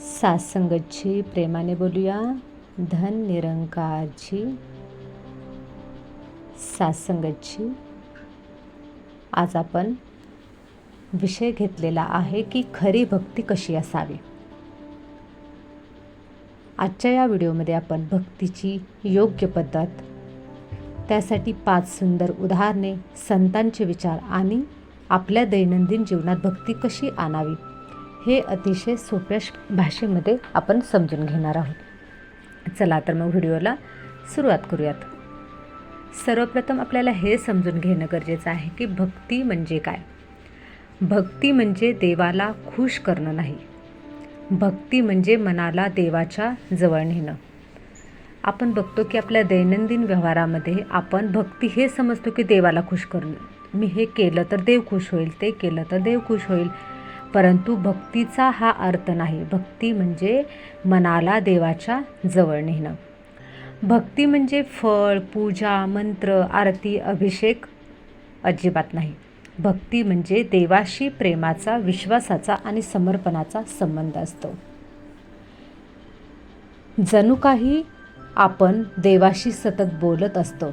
सासंगतची प्रेमाने बोलूया. धन निरंकारची सासंगतची आज आपण विषय घेतलेला आहे की खरी भक्ती कशी असावी? आजच्या या व्हिडिओमध्ये आपण भक्तीची योग्य पद्धत त्यासाठी पाच सुंदर उदाहरणे संतांचे विचार आणि आपल्या दैनंदिन जीवनात भक्ती कशी आणावी हे अतिशय सोप्या श- भाषेमध्ये आपण समजून घेणार आहोत. चला तर मग व्हिडिओला सुरुवात करूयात. सर्वप्रथम आपल्याला हे समजून घेणं गरजेचं आहे की भक्ती म्हणजे काय? भक्ती म्हणजे देवाला खुश करणं नाही. भक्ती म्हणजे मनाला देवाच्या जवळ नेणं. आपण बघतो की आपल्या दैनंदिन व्यवहारामध्ये आपण भक्ती हे समजतो की देवाला खुश करणं. मी हे केलं तर देव खुश होईल ते केलं तर देव खुश होईल परंतु भक्तीचा हा अर्थ नाही. भक्ती म्हणजे मनाला देवाच्या जवळ नेणं. भक्ती म्हणजे फळ पूजा मंत्र आरती अभिषेक अजिबात नाही. भक्ती म्हणजे देवाशी प्रेमाचा विश्वासाचा आणि समर्पणाचा संबंध असतो. जणू काही आपण देवाशी सतत बोलत असतो.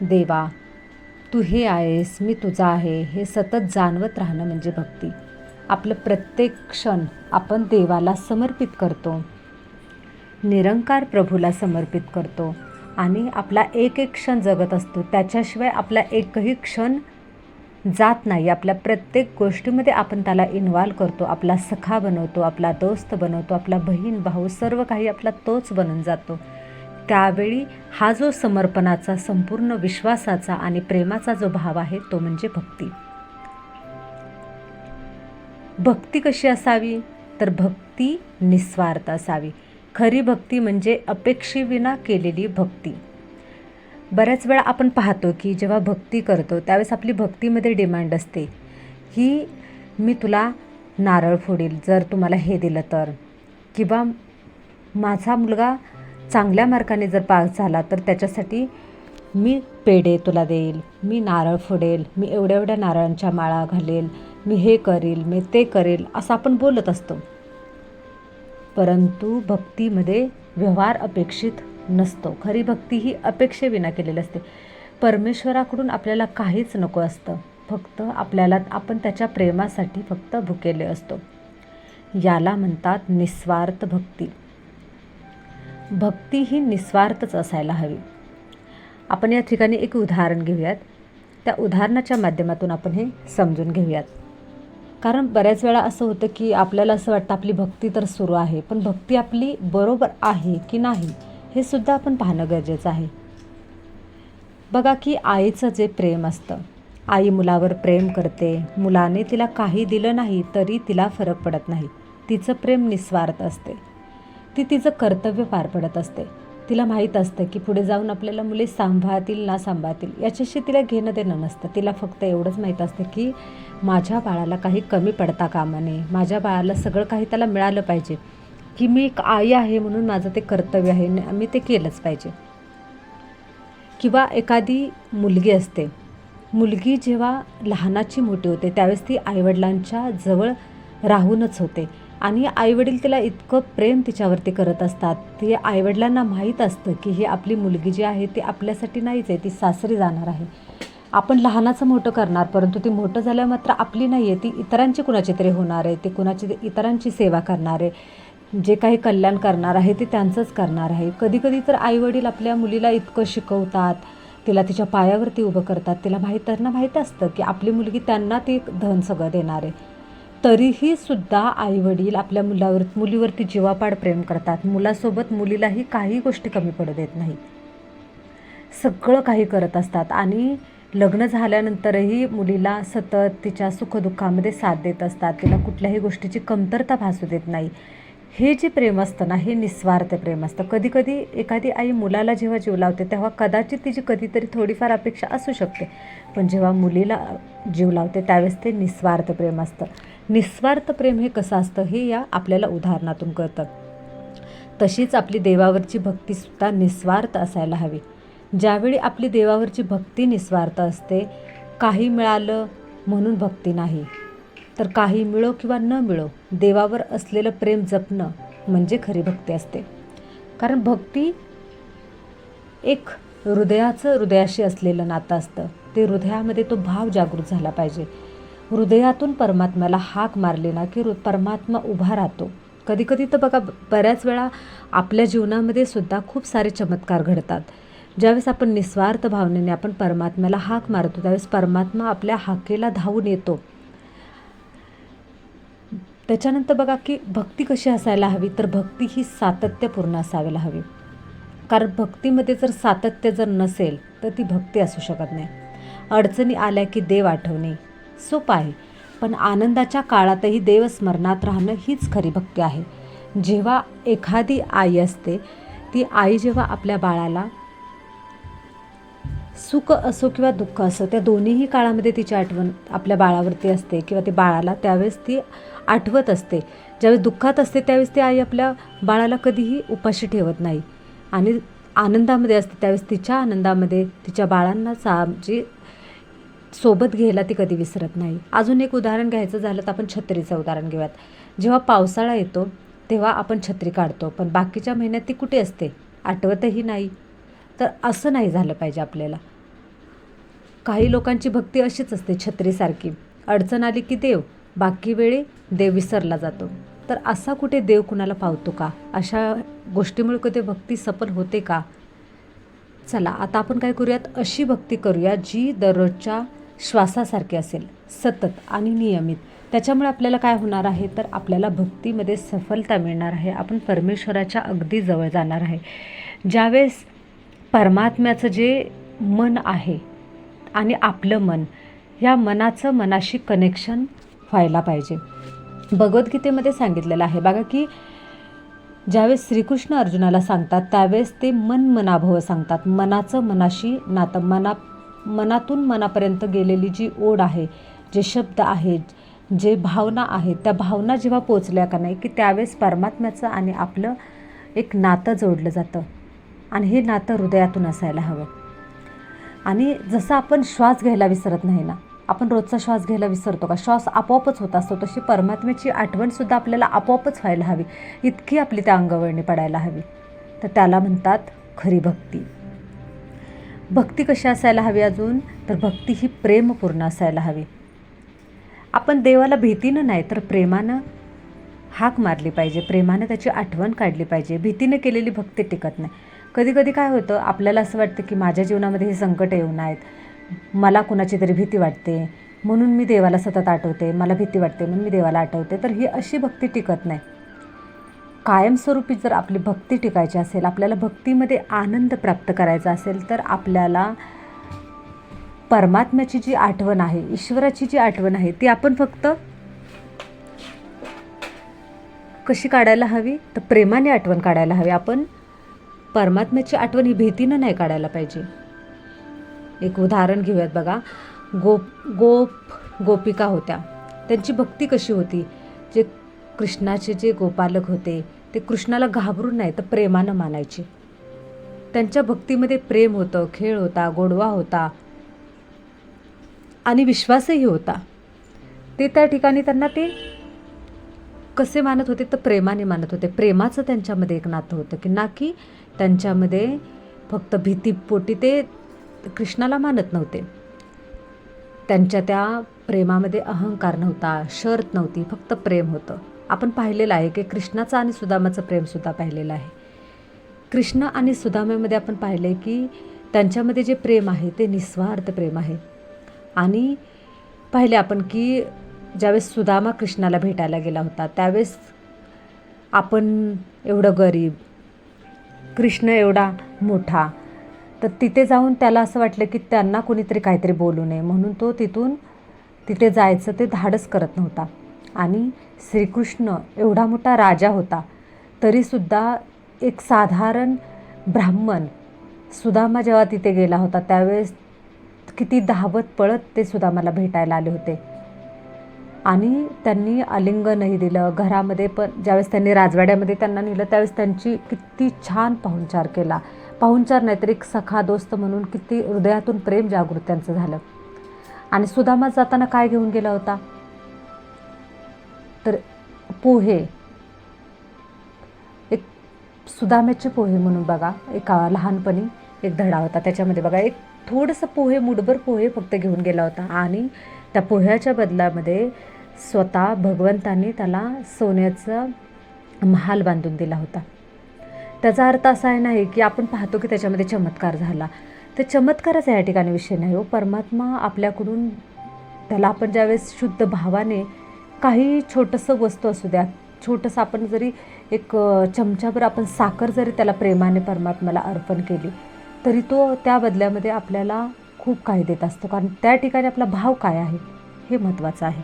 देवा तू हे आहेस मी तुझा आहे हे सतत जाणवत राहणं म्हणजे भक्ती. आपलं प्रत्येक क्षण आपण देवाला समर्पित करतो. निरंकार प्रभूला समर्पित करतो. आणि आपला एक एक क्षण जगत असतो. त्याच्याशिवाय आपला एकही क्षण जात नाही. आपल्या प्रत्येक गोष्टीमध्ये आपण त्याला इन्व्हॉल्व करतो. आपला सखा बनवतो आपला दोस्त बनवतो आपला बहीण भाऊ सर्व काही आपला तोच बनून जातो. त्यावेळी हा जो समर्पणाचा संपूर्ण विश्वासाचा आणि प्रेमाचा जो भाव आहे तो म्हणजे भक्ती. भक्ती कशी असावी? तर भक्ती निस्वार्थ असावी. खरी भक्ती म्हणजे अपेक्षेविना केलेली भक्ती. बऱ्याच वेळा आपण पाहतो की जेव्हा भक्ती करतो त्यावेळेस आपली भक्तीमध्ये डिमांड असते. की मी तुला नारळ फोडील जर तुम्हाला हे दिलं तर. किंवा माझा मुलगा चांगल्या मार्काने जर पास झाला तर त्याच्यासाठी मी पेढे तुला देईल मी नारळ फोडेल मी एवढ्या एवढ्या नारळांच्या माळा घालेल. मी हे करेल मी ते करेल असं आपण बोलत असतो. परंतु भक्तीमध्ये व्यवहार अपेक्षित नसतो. खरी भक्ती ही अपेक्षेविना केलेली असते. परमेश्वराकडून आपल्याला काहीच नको असतं. फक्त आपल्याला आपण त्याच्या प्रेमासाठी फक्त भुकेले असतो. याला म्हणतात निस्वार्थ भक्ती. भक्ती ही निस्वार्थच असायला हवी. आपण या ठिकाणी एक उदाहरण घेऊयात. त्या उदाहरणाच्या माध्यमातून आपण हे समजून घेऊयात. कारण बऱ्याच वेळा असं होतं की आपल्याला असं वाटतं आपली भक्ती तर सुरू आहे पण भक्ती आपली बरोबर आहे की नाही हे सुद्धा आपण पाहणं गरजेचं आहे. बघा की आईचं जे प्रेम असतं आई मुलावर प्रेम करते मुलाने तिला काही दिलं नाही तरी तिला फरक पडत नाही. तिचं प्रेम निस्वार्थ असते. ती तिचं कर्तव्य पार पडत असते. तिला माहीत असतं की पुढे जाऊन आपल्याला मुले सांभाळतील ना सांभाळतील. याच्याशी तिला घेणं देणं नसतं. तिला फक्त एवढंच माहीत असतं की माझ्या बाळाला काही कमी पडता कामा नये. माझ्या बाळाला सगळं काही त्याला मिळालं पाहिजे. की मी एक आई आहे म्हणून माझं ते कर्तव्य आहे. मी ते केलंच पाहिजे. किंवा एखादी मुलगी असते. मुलगी जेव्हा लहानाची मोठी होते त्यावेळेस ती आईवडिलांच्या जवळ राहूनच होते. आणि आईवडील तिला इतकं प्रेम तिच्यावरती करत असतात. ते आईवडिलांना माहीत असतं की ही आपली मुलगी जी आहे ती आपल्यासाठी नाहीच आहे ती सासरी जाणार आहे. आपण लहानाचं मोठं करणार परंतु ती मोठं झाल्यावर मात्र आपली नाही आहे ती इतरांची कुणाची तरी होणार आहे ते कुणाची इतरांची सेवा करणार आहे. जे काही कल्याण करणार आहे ते त्यांचंच करणार आहे. कधीकधी तर आईवडील आपल्या मुलीला इतकं शिकवतात तिला तिच्या पायावरती उभं करतात. तिला माहीत त्यांना माहीत असतं की आपली मुलगी त्यांना ते धन सगळं देणार आहे. तरीही सुद्धा आईवडील आपल्या मुलावर मुलीवरती जीवापाड प्रेम करतात. मुलासोबत मुलीलाही काही गोष्टी कमी पडू देत नाही. सगळं काही करत असतात आणि लग्न झाल्यानंतरही मुलीला सतत तिच्या सुखदुःखामध्ये साथ देत असतात. तिला कुठल्याही गोष्टीची कमतरता भासू देत नाही. हे जे प्रेम असतं ना हे निस्वार्थ प्रेम असतं. कधीकधी एखादी आई मुलाला जेव्हा जीव लावते तेव्हा कदाचित तिची कधीतरी थोडीफार अपेक्षा असू शकते. पण जेव्हा मुलीला जीव लावते त्यावेळेस ते निस्वार्थ प्रेम असतं. निस्वार्थ प्रेम हे कसं असतं हे या आपल्याला उदाहरणातून कळतं. तशीच आपली देवावरची भक्तीसुद्धा निस्वार्थ असायला हवी. ज्यावेळी आपली देवावरची भक्ती निस्वार्थ असते काही मिळालं म्हणून भक्ती नाही. तर काही मिळो किंवा न मिळो देवावर असलेलं प्रेम जपणं म्हणजे खरी भक्ती असते. कारण भक्ती एक हृदयाचं हृदयाशी असलेलं नातं असतं. ते हृदयामध्ये तो भाव जागृत झाला पाहिजे. हृदयातून परमात्म्याला हाक मारली ना की परमात्मा उभा राहतो. कधीकधी तर बघा बऱ्याच वेळा आपल्या जीवनामध्ये सुद्धा खूप सारे चमत्कार घडतात. ज्यावेळेस आपण निस्वार्थ भावनेने आपण परमात्म्याला हाक मारतो त्यावेळेस परमात्मा आपल्या हाकेला धावून येतो. त्याच्यानंतर बघा की भक्ती कशी असायला हवी तर भक्ती ही सातत्यपूर्ण असायला हवी. कारण भक्तीमध्ये जर सातत्य जर नसेल तर ती भक्ती असू शकत नाही. अडचणी आल्या की देव आठवणे. सोपं आहे. पण आनंदाच्या काळातही देवस्मरणात राहणं हीच खरी भक्ती आहे. जेव्हा एखादी आई असते ती आई जेव्हा आपल्या बाळाला सुख असो किंवा दुःख असो त्या दोन्हीही काळामध्ये तिची आठवण आपल्या बाळावरती असते किंवा ते बाळाला त्यावेळेस ती आठवत असते. ज्यावेळेस दुःखात असते त्यावेळेस ती आई आपल्या बाळाला कधीही उपाशी ठेवत नाही. आणि आनंदामध्ये असते त्यावेळेस तिच्या आनंदामध्ये तिच्या बाळांना सा जी सोबत घ्यायला ती कधी विसरत नाही. अजून एक उदाहरण घ्यायचं झालं तर आपण छत्रीचं उदाहरण घेऊयात. जेव्हा पावसाळा येतो तेव्हा आपण छत्री काढतो पण बाकीच्या महिन्यात ती कुठे असते? आठवतही नाही. तर असं नाही झालं पाहिजे आपल्याला. काही लोकांची भक्ती अशीच असते छत्रीसारखी. अडचण आली की देव बाकी वेळी देव विसरला जातो. तर असा कुठे देव कुणाला पावतो का? अशा गोष्टीमुळे कधी भक्ती सफल होते का? चला आता आपण काय करूयात? अशी भक्ती करूया जी दररोजच्या श्वासासारखे असेल सतत आणि नियमित. त्याच्यामुळे आपल्याला काय होणार आहे? तर आपल्याला भक्तीमध्ये सफलता मिळणार आहे. आपण परमेश्वराच्या अगदी जवळ जाणार आहे. ज्यावेळेस परमात्म्याचं जे मन आहे आणि आपलं मन या मनाचं मनाशी कनेक्शन व्हायला पाहिजे. भगवद्गीतेमध्ये सांगितलेलं आहे. बघा की ज्यावेळेस श्रीकृष्ण अर्जुनाला सांगतात त्यावेळेस ते मन मनाभव सांगतात. मनाचं मनाशी नातं मना मनातून मनापर्यंत गेलेली जी ओढ आहे जे शब्द आहेत जे भावना आहेत त्या भावना जेव्हा पोचल्या का नाही की त्यावेळेस परमात्म्याचं आणि आपलं एक नातं जोडलं जातं. आणि हे नातं हृदयातून असायला हवं. आणि जसं आपण श्वास घ्यायला विसरत नाही ना आपण रोजचा श्वास घ्यायला विसरतो का? श्वास आपोआपच होत असतो तशी परमात्म्याची आठवणसुद्धा आपल्याला आपोआपच व्हायला हवी. इतकी आपली त्या अंगवळणी पडायला हवी. तर त्याला म्हणतात खरी भक्ती. भक्ती कशी असायला हवी अजून? तर भक्ती ही प्रेमपूर्ण असायला हवी. आपण देवाला भीतीनं नाही तर प्रेमानं हाक मारली पाहिजे. प्रेमानं त्याची आठवण काढली पाहिजे. भीतीनं केलेली भक्ती टिकत नाही. कधी कधी काय होतं आपल्याला असं वाटतं की माझ्या जीवनामध्ये हे संकट येऊ नयेत मला कुणाची तरी भीती वाटते. म्हणून मी देवाला सतत आठवते. मला भीती वाटते म्हणून मी देवाला आठवते. तर ही अशी भक्ती टिकत नाही. कायमस्वरूपी जर आपली भक्ती टिकायची असेल आपल्याला भक्तीमध्ये आनंद प्राप्त करायचा असेल तर आपल्याला परमात्म्याची जी आठवण आहे ईश्वराची जी आठवण आहे ती आपण फक्त कशी काढायला हवी? तर प्रेमाने आठवण काढायला हवी. आपण परमात्म्याची आठवण ही भीतीनं नाही काढायला पाहिजे. एक उदाहरण घेऊयात बघा. गोप गोप गोपिका होत्या. त्यांची भक्ती कशी होती? जे कृष्णाचे जे गोपालक होते ते कृष्णाला घाबरून नाही तर प्रेमानं मानायचे. त्यांच्या भक्तीमध्ये प्रेम होतं खेळ होता गोडवा होता आणि विश्वासही होता. ते त्या ठिकाणी त्यांना ते कसे मानत होते तर प्रेमाने मानत होते. प्रेमाचं त्यांच्यामध्ये एक नातं होतं की ना की त्यांच्यामध्ये फक्त भीतीपोटी ते कृष्णाला मानत नव्हते. त्यांच्या त्या प्रेमामध्ये अहंकार नव्हता शर्त नव्हती फक्त प्रेम होतं. आपण पाहिलेलं आहे की कृष्णाचं आणि सुदामाचं प्रेमसुद्धा पाहिलेलं आहे. कृष्ण आणि सुदामामध्ये आपण पाहिले की त्यांच्यामध्ये जे प्रेम आहे ते निस्वार्थ प्रेम आहे. आणि पाहिले आपण की ज्यावेळेस सुदामा कृष्णाला भेटायला गेला होता त्यावेळेस आपण एवढं गरीब कृष्ण एवढा मोठा तर तिथे जाऊन त्याला असं वाटलं की त्यांना कोणीतरी काहीतरी बोलू नये. म्हणून तो तिथून तिथे जायचं ते धाडस करत नव्हता. आणि श्रीकृष्ण एवढा मोठा राजा होता तरीसुद्धा एक साधारण ब्राह्मण सुदामा जेव्हा तिथे गेला होता त्यावेळेस किती धावत पळत ते सुदामाला भेटायला आले होते. आणि त्यांनी आलिंगनही दिलं घरामध्ये पण ज्यावेळेस त्यांनी राजवाड्यामध्ये त्यांना नेलं त्यावेळेस त्यांची किती छान पाहुणचार केला. पाहुणचार नाही तर एक सखा दोस्त म्हणून किती हृदयातून प्रेम जागृत त्यांचं झालं. आणि सुदामा जाताना काय घेऊन गेला होता? तर पोहे एक सुदाम्याचे पोहे म्हणून बघा. एक लहानपणी एक धडा होता. त्याच्यामध्ये बघा एक थोडंसं पोहे मुठभर पोहे फक्त घेऊन गेला होता. आणि त्या पोह्याच्या बदलामध्ये स्वतः भगवंतांनी त्याला सोन्याचा महाल बांधून दिला होता. त्याचा अर्थ असा आहे नाही की आपण पाहतो की त्याच्यामध्ये चमत्कार झाला. तर चमत्कारच या ठिकाणी विषय नाही हो. परमात्मा आपल्याकडून त्याला आपण ज्यावेळेस शुद्ध भावाने काही छोटंसं वस्तू असू द्या. छोटंसं आपण जरी एक चमच्याभर आपण साखर जरी त्याला प्रेमाने परमात्म्याला अर्पण केली तरी तो त्या बदल्यामध्ये आपल्याला खूप काही देत असतो. कारण त्या ठिकाणी आपला भाव काय आहे हे महत्त्वाचं आहे.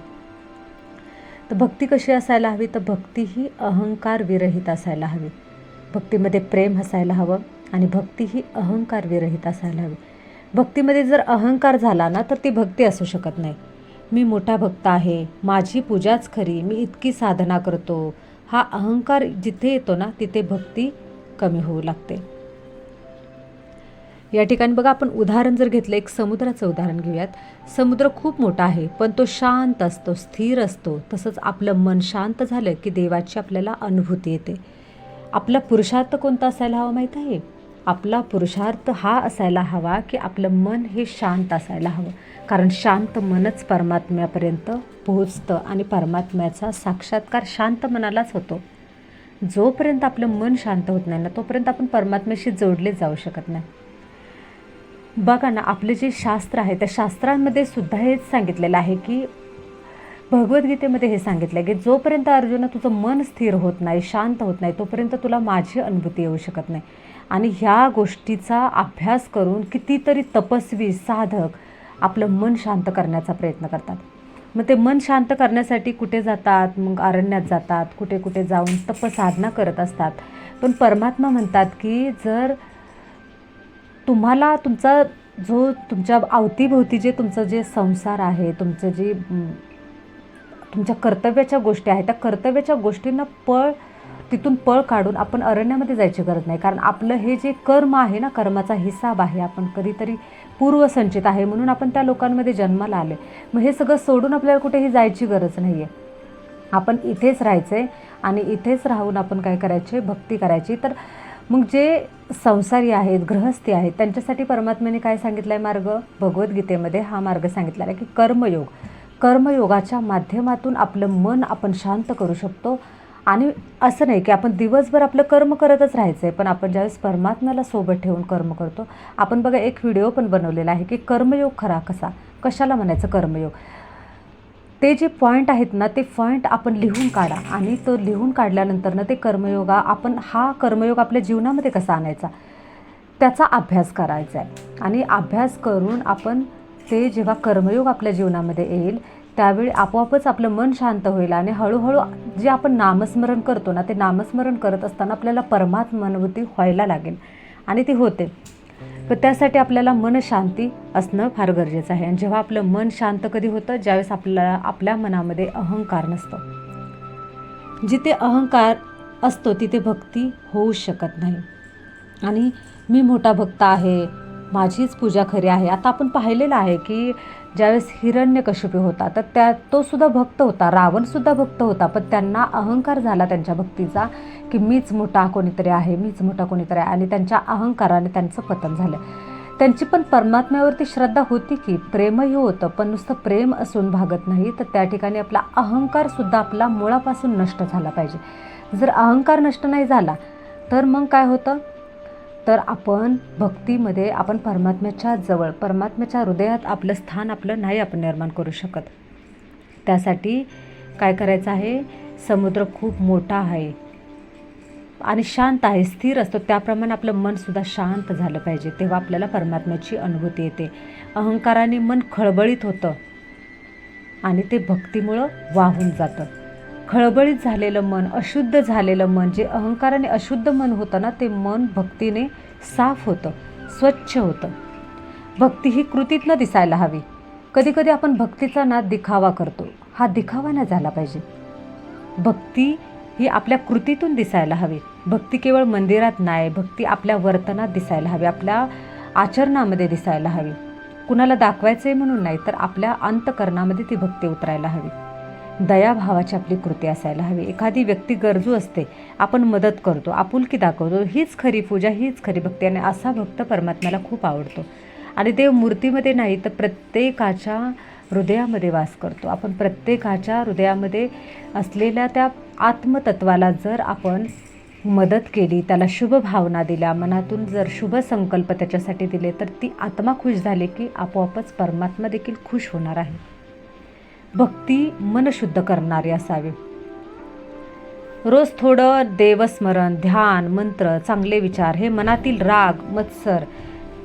तर भक्ती कशी असायला हवी? तर भक्ती ही अहंकार विरहित असायला हवी. भक्तीमध्ये प्रेम असायला हवं आणि भक्ती ही अहंकार विरहित असायला हवी. भक्तीमध्ये जर अहंकार झाला ना तर ती भक्ती असू शकत नाही. मी मोठा भक्त आहे माझी पूजाच खरी मी इतकी साधना करतो. हा अहंकार जिथे येतो ना तिथे भक्ती कमी होऊ लागते. या ठिकाणी बघा आपण उदाहरण जर घेतलं एक समुद्राचं उदाहरण घेऊयात. समुद्र खूप मोठा आहे पण तो शांत असतो स्थिर असतो. तसंच आपलं मन शांत झालं की देवाची आपल्याला अनुभूती येते. आपला पुरुषार्थ कोणता असायला हवा माहीत आहे? आपला पुरुषार्थ हा असायला हवा की आपलं मन हे शांत असायला हवं. कारण शांत मनच परमात्म्यापर्यंत पोहोचतं आणि परमात्म्याचा साक्षात्कार शांत मनालाच होतो. जोपर्यंत आपलं मन शांत होत नाही ना तोपर्यंत आपण परमात्म्याशी जोडले जाऊ शकत नाही. बघा ना आपले जे शास्त्र आहे त्या शास्त्रांमध्ये सुद्धा हेच सांगितलेलं आहे की भगवद्गीतेमध्ये हे सांगितलं आहे की जोपर्यंत अर्जुना तुझं मन स्थिर होत नाही शांत होत नाही तोपर्यंत तुला माझी अनुभूती येऊ शकत नाही. आणि ह्या गोष्टीचा अभ्यास करून कितीतरी तपस्वी साधक आपलं मन शांत करण्याचा प्रयत्न करतात. मग ते मन शांत करण्यासाठी कुठे जातात? मग अरण्यात जातात. कुठे कुठे जाऊन तपसाधना करत असतात. पण परमात्मा म्हणतात की जर तुम्हाला तुमचा जो तुमच्या अवतीभोवती जे तुमचं जे संसार आहे तुमचं जे तुमच्या कर्तव्याच्या गोष्टी आहेत त्या कर्तव्याच्या गोष्टींना पळ तिथून पळ काढून आपण अरण्यामध्ये जायची गरज नाही. कारण आपलं हे जे कर्म आहे ना कर्माचा हिसाब आहे. आपण कधीतरी पूर्वसंचित आहे म्हणून आपण त्या लोकांमध्ये जन्माला आले मग हे सगळं सोडून आपल्याला कुठेही जायची गरज नाही आहे आपण इथेच राहायचं आहे आणि इथेच राहून आपण काय करायचे? भक्ती करायची. तर मग जे संसारी आहेत गृहस्थी आहेत त्यांच्यासाठी परमात्म्याने काय सांगितलं आहे मार्ग? भगवद्गीतेमध्ये हा मार्ग सांगितलेला आहे की कर्मयोग. कर्मयोगाच्या माध्यमातून आपलं मन आपण शांत करू शकतो. आणि असं नाही की आपण दिवसभर आपलं कर्म करतच राहायचं आहे पण आपण ज्यावेळेस परमात्म्याला सोबत ठेवून कर्म करतो आपण बघा एक व्हिडिओ पण बनवलेला आहे की कर्मयोग खरा कसा? कशाला म्हणायचं कर्मयोग? ते जे पॉईंट आहेत ना ते पॉईंट आपण लिहून काढा आणि तो लिहून काढल्यानंतर ना ते कर्मयोगा आपण हा कर्मयोग आपल्या जीवनामध्ये कसा आणायचा? त्याचा अभ्यास करायचा आहे आणि अभ्यास करून आपण ते जेव्हा कर्मयोग आपल्या जीवनामध्ये येईल त्यावेळी आपोआपच आपलं मन शांत होईल आणि हळूहळू जे आपण नामस्मरण करतो ना ते नामस्मरण करत असताना आपल्याला परमात्मानुभूती व्हायला लागेल आणि ती होते. तर त्यासाठी आपल्याला मनशांती असणं फार गरजेचं आहे. आणि जेव्हा आपलं मन शांत कधी होतं ज्यावेळेस आपल्याला आपल्या मनामध्ये अहंकार नसतो. जिथे अहंकार असतो तिथे भक्ती होऊ शकत नाही. आणि मी मोठा भक्त आहे माझीच पूजा खरी आहे. आता आपण पाहिलेलं आहे की ज्यावेळेस हिरण्यकशिपू होता तर त्या तो सुद्धा भक्त होता रावणसुद्धा भक्त होता पण त्यांना अहंकार झाला त्यांच्या भक्तीचा की मीच मोठा कोणीतरी आहे मीच मोठा कोणीतरी आहे आणि त्यांच्या अहंकाराने त्यांचं पतन झालं. त्यांची पण परमात्म्यावरती श्रद्धा होती की प्रेमही होतं पण नुसतं प्रेम असून भागत नाही तर त्या ठिकाणी आपला अहंकारसुद्धा आपला मुळापासून नष्ट झाला पाहिजे. जर अहंकार नष्ट नाही झाला तर मग काय होतं? तर आपण भक्तीमध्ये आपण परमात्म्याच्या जवळ परमात्म्याच्या हृदयात आपलं स्थान आपलं नाही आपण निर्माण करू शकत. त्यासाठी काय करायचं आहे? समुद्र खूप मोठा आहे आणि शांत आहे स्थिर असतो. त्याप्रमाणे आपलं मनसुद्धा शांत झालं पाहिजे. तेव्हा आपल्याला परमात्म्याची अनुभूती येते. अहंकाराने मन खळबळीत होतं आणि ते भक्तीमुळं वाहून जातं. खळबळीत झालेलं मन अशुद्ध झालेलं मन जे अहंकाराने अशुद्ध मन होतं ना ते मन भक्तीने साफ होतं स्वच्छ होतं. भक्ती ही कृतीतनं दिसायला हवी. कधीकधी आपण भक्तीचा ना दिखावा करतो. हा दिखावा नाही झाला पाहिजे. भक्ती ही आपल्या कृतीतून दिसायला हवी. भक्ती केवळ मंदिरात नाही भक्ती आपल्या वर्तनात दिसायला हवी. आपल्या आचरणामध्ये दिसायला हवी. कुणाला दाखवायचं आहे म्हणून नाही तर आपल्या अंतकरणामध्ये ती भक्ती उतरायला हवी. दयाभावाची आपली कृती असायला हवी. एखादी व्यक्ती गरजू असते आपण मदत करतो आपुलकी दाखवतो हीच खरी पूजा हीच खरी भक्ती आणि असा भक्त परमात्म्याला खूप आवडतो. आणि देव मूर्तीमध्ये नाही तर प्रत्येकाच्या हृदयामध्ये वास करतो. आपण प्रत्येकाच्या हृदयामध्ये असलेल्या त्या आत्मतत्वाला जर आपण मदत केली त्याला शुभ भावना दिल्या मनातून जर शुभ संकल्प त्याच्यासाठी दिले तर ती आत्मा खुश झाली की आपोआपच परमात्मा देखील खुश होणार आहे. भक्ती मन शुद्ध करणारी असावी. रोज थोडं देवस्मरण ध्यान मंत्र चांगले विचार हे मनातील राग मत्सर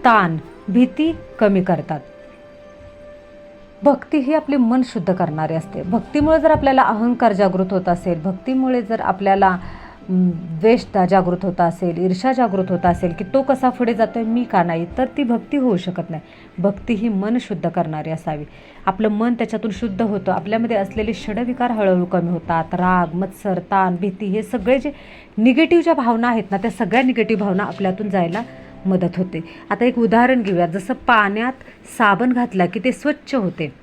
ताण भीती कमी करतात. भक्ती ही आपले मन शुद्ध करणारी असते. भक्तीमुळे जर आपल्याला अहंकार जागृत होत असेल भक्तीमुळे जर आपल्याला म, द्वेष जागृत होता असेल ईर्षा जागृत होता असेल की तो कसा पुढे जातो आहे मी का नाही तर ती भक्ती होऊ शकत नाही. भक्ती ही मन शुद्ध करणारी असावी. आपलं मन त्याच्यातून शुद्ध होतं. आपल्यामध्ये असलेले षडविकार हळूहळू कमी होतात. राग मत्सर ताण भीती हे सगळे जे निगेटिव्ह ज्या भावना आहेत ना त्या सगळ्या निगेटिव्ह भावना आपल्यातून जायला मदत होते. आता एक उदाहरण घेऊया. जसं पाण्यात साबण घातला की ते स्वच्छ होते.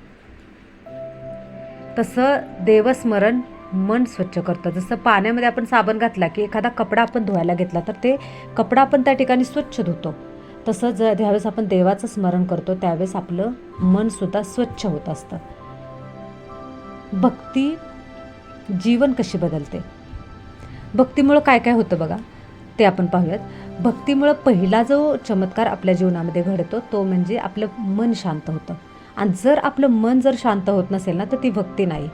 तसं देवस्मरण मन स्वच्छ करतं. जसं पाण्यामध्ये आपण साबण घातला की एखादा कपडा आपण धुवायला घेतला तर ते कपडा आपण त्या ठिकाणी स्वच्छ धुतो. तसं ज ज्यावेळेस आपण देवाचं स्मरण करतो त्यावेळेस आपलं मनसुद्धा स्वच्छ होत असतं. भक्ती जीवन कशी बदलते? भक्तीमुळं काय काय होतं बघा? ते आपण पाहूयात. भक्तीमुळं पहिला जो चमत्कार आपल्या जीवनामध्ये घडतो तो म्हणजे आपलं मन शांत होतं. आणि जर आपलं मन जर शांत होत नसेल ना तर ती भक्ती नाही.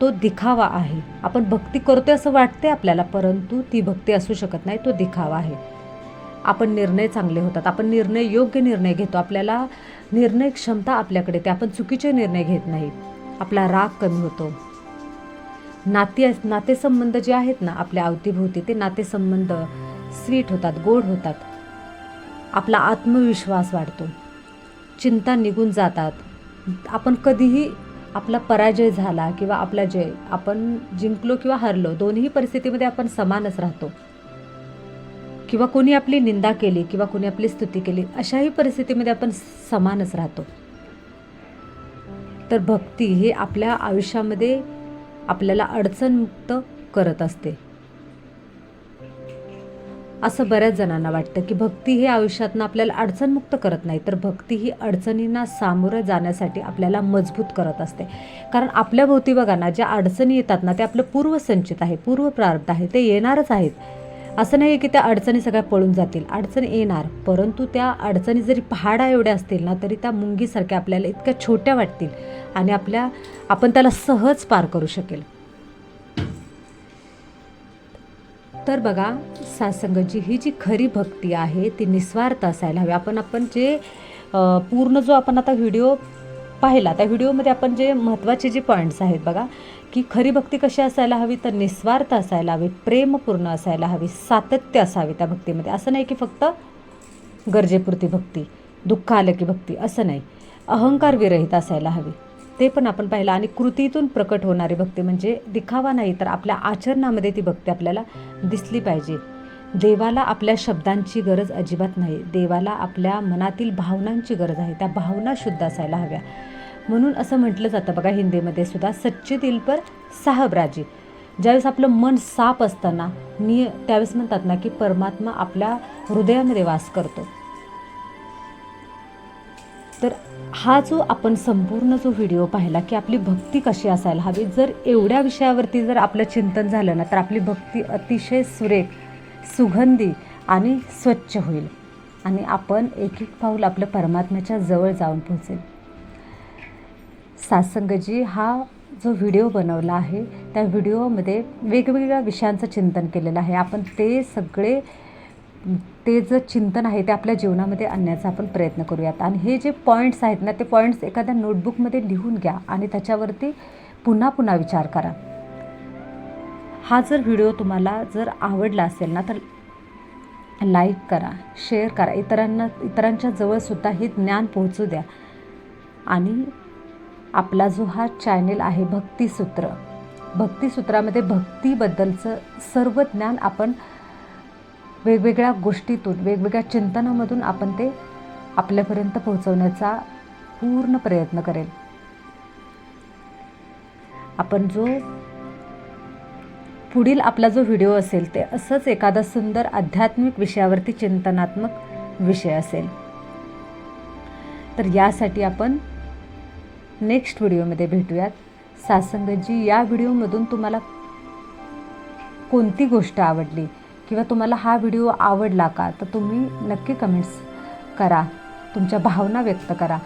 तो दिखावा आहे. आपण भक्ती करतोय असं वाटते आपल्याला परंतु ती भक्ती असू शकत नाही तो दिखावा आहे. आपण निर्णय चांगले होतात. आपण निर्णय योग्य निर्णय घेतो. आपल्याला निर्णय क्षमता आपल्याकडे ते आपण चुकीचे निर्णय घेत नाही. आपला राग कमी होतो. नाते नातेसंबंध जे आहेत ना आपल्या अवतीभोवती ते नातेसंबंध स्वीट होतात गोड होतात. आपला आत्मविश्वास वाढतो. चिंता निघून जातात. आपण कधीही आपला पराजय झाला किंवा आपला जय आपण जिंकलो किंवा हरलो दोन्ही परिस्थितीमध्ये आपण समानच राहतो. किंवा कोणी आपली निंदा केली किंवा कोणी आपली स्तुती केली अशाही परिस्थितीमध्ये आपण समानच राहतो. तर भक्ती हे आपल्या आयुष्यामध्ये आपल्याला अडचणमुक्त करत असते. असं बऱ्याच जणांना वाटतं की भक्ती हे आयुष्यातनं आपल्याला अडचणमुक्त करत नाही तर भक्ती ही अडचणींना सामोरं जाण्यासाठी आपल्याला मजबूत करत असते. कारण आपल्या भोवती बघा ना ज्या अडचणी येतात ना ते आपलं पूर्वसंचित आहे पूर्व प्रारब्ध आहे ते येणारच आहेत. असं नाही की त्या अडचणी सगळ्या पळून जातील अडचणी येणार. परंतु त्या अडचणी जरी पहाडा एवढ्या असतील ना तरी त्या मुंगीसारख्या आपल्याला इतक्या छोट्या वाटतील आणि आपल्या आपण त्याला सहज पार करू शकेल. तर बघा सासंगची ही जी खरी भक्ती आहे ती निस्वार्थ असायला हवी. आपण आपण जे पूर्ण जो आपण आता व्हिडिओ पाहिला त्या व्हिडिओमध्ये आपण जे महत्त्वाचे जे पॉईंट्स आहेत बघा की खरी भक्ती कशी असायला हवी तर निस्वार्थ असायला हवी प्रेमपूर्ण असायला हवी सातत्य असावे त्या भक्तीमध्ये. असं नाही की फक्त गरजेपुरती भक्ती दुःख आलं की भक्ती असं नाही. अहंकार विरहित असायला हवी. ते पण आपण पाहिलं. आणि कृतीतून प्रकट होणारी भक्ती म्हणजे दिखावा नाही तर आपल्या आचरणामध्ये ती भक्ती आपल्याला दिसली पाहिजे. देवाला आपल्या शब्दांची गरज अजिबात नाही. देवाला आपल्या मनातील भावनांची गरज आहे. त्या भावना शुद्ध असायला हव्या. म्हणून असं म्हटलं जातं बघा हिंदीमध्ये सुद्धा सच्चे दिल पर साहब राजी. ज्यावेळेस आपलं मन साप असताना मी त्यावेळेस म्हणतात ना की परमात्मा आपल्या हृदयामध्ये वास करतो. तर हा जो आपण संपूर्ण जो व्हिडिओ पाहिला की आपली भक्ती कशी असायला हवी जर एवढ्या विषयावरती जर आपलं चिंतन झालं ना तर आपली भक्ती अतिशय सुरेख सुगंधी आणि स्वच्छ होईल. आणि आपण एक एक पाऊल आपलं परमात्म्याच्या जवळ जाऊन पोहोचेल. सासंगजी हा जो व्हिडिओ बनवला आहे त्या व्हिडिओमध्ये वेगवेगळ्या विषयांचं चिंतन केलेलं आहे. आपण ते सगळे ते जे चिंतन आहे ते आपल्या जीवनामध्ये आणण्याचा आपण प्रयत्न करूयात. आणि हे जे पॉईंट्स आहेत ना ते पॉईंट्स एखाद्या नोटबुकमध्ये लिहून घ्या आणि त्याच्यावरती पुन्हा पुन्हा विचार करा. हा जर व्हिडिओ तुम्हाला जर आवडला असेल ना तर लाईक करा शेअर करा. इतरांना इतरांच्या जवळसुद्धा हे ज्ञान पोहोचू द्या. आणि आपला जो हा चॅनेल आहे भक्तिसूत्र भक्तिसूत्रामध्ये भक्तीबद्दलचं सर्व ज्ञान आपण वेगवेगळ्या गोष्टीतून वेगवेगळ्या चिंतनामधून आपण ते आपल्यापर्यंत पोहोचवण्याचा पूर्ण प्रयत्न करेल. आपण जो पुढील आपला जो व्हिडिओ असेल ते असंच एखादा सुंदर आध्यात्मिक विषयावरती चिंतनात्मक विषय असेल. तर यासाठी आपण नेक्स्ट व्हिडिओमध्ये भेटूयात. सासंगजी या व्हिडिओमधून तुम्हाला कोणती गोष्ट आवडली? किंवा तुम्हाला हा व्हिडिओ आवडला का तर तुम्ही नक्की कमेंट्स करा. तुमच्या भावना व्यक्त करा.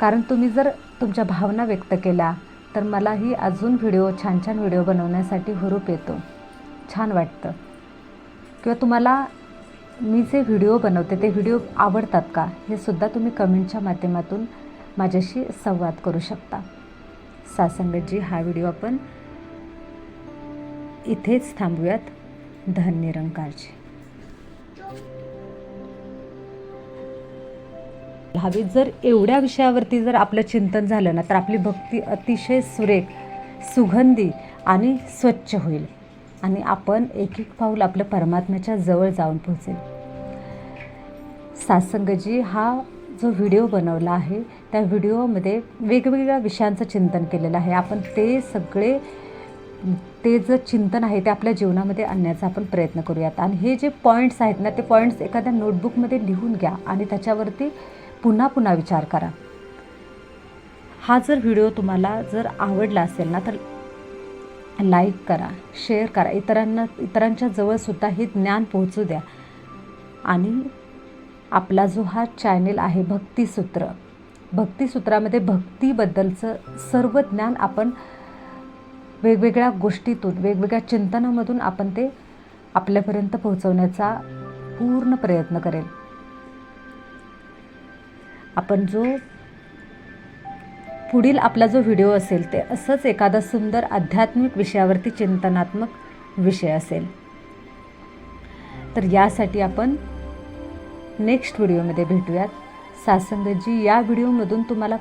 कारण तुम्ही जर तुमच्या भावना व्यक्त केल्या तर मलाही अजून व्हिडिओ छान छान व्हिडिओ बनवण्यासाठी हुरूप येतो. छान वाटतं. किंवा तुम्हाला मी जे व्हिडिओ बनवते ते व्हिडिओ आवडतात का हे सुद्धा तुम्ही कमेंटच्या माध्यमातून माझ्याशी संवाद करू शकता. सासंगतजी हा व्हिडिओ आपण इथेच थांबूयात. धन निरंकारची हवेत जर एवढ्या विषयावरती जर आपलं चिंतन झालं ना तर आपली भक्ती अतिशय सुरेख सुगंधी आणि स्वच्छ होईल. आणि आपण एक एक पाऊल आपलं परमात्म्याच्या जवळ जाऊन पोहोचेल. सासंगजी हा जो व्हिडिओ बनवला आहे त्या व्हिडिओमध्ये वेगवेगळ्या विषयांचं चिंतन केलेलं आहे. आपण ते सगळे ते जे चिंतन आहे ते आपल्या जीवनामध्ये आणण्याचा आपण प्रयत्न करूयात. आणि हे जे पॉईंट्स आहेत ना ते पॉईंट्स एखाद्या नोटबुकमध्ये लिहून घ्या आणि त्याच्यावरती पुन्हा पुन्हा विचार करा. हा जर व्हिडिओ तुम्हाला जर आवडला असेल ना तर लाईक करा शेअर करा. इतरांना इतरांच्या जवळसुद्धा हे ज्ञान पोहोचू द्या. आणि आपला जो हा चॅनेल आहे भक्तिसूत्र भक्तिसूत्रामध्ये भक्तीबद्दलचं सर्व ज्ञान आपण वेगवेगळ्या गोष्टीतून वेगवेगळ्या चिंतनामधून आपण ते आपल्यापर्यंत पोहोचवण्याचा पूर्ण प्रयत्न करेल. आपण जो पुढील आपला जो व्हिडिओ असेल ते असंच एखादा सुंदर आध्यात्मिक विषयावरती चिंतनात्मक विषय असेल. तर यासाठी आपण नेक्स्ट व्हिडिओमध्ये भेटूयात. सासंगजी या व्हिडिओमधून तुम्हाला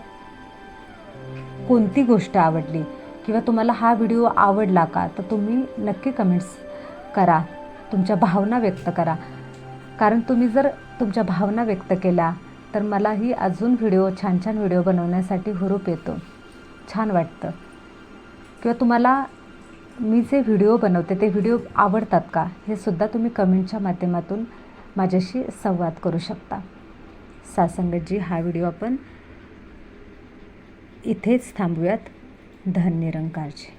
कोणती गोष्ट आवडली? किंवा तुम्हाला हा व्हिडिओ आवडला का तर तुम्ही नक्की कमेंट्स करा. तुमच्या भावना व्यक्त करा. कारण तुम्ही जर तुमच्या भावना व्यक्त केल्या तर मलाही अजून व्हिडिओ छान छान व्हिडिओ बनवण्यासाठी हुरूप येतो. छान वाटतं. किंवा तुम्हाला मी जे व्हिडिओ बनवते ते व्हिडिओ आवडतात का हे सुद्धा तुम्ही कमेंटच्या माध्यमातून माझ्याशी संवाद करू शकता. सासंगतजी हा व्हिडिओ आपण इथेच थांबूयात. धन निरंकारची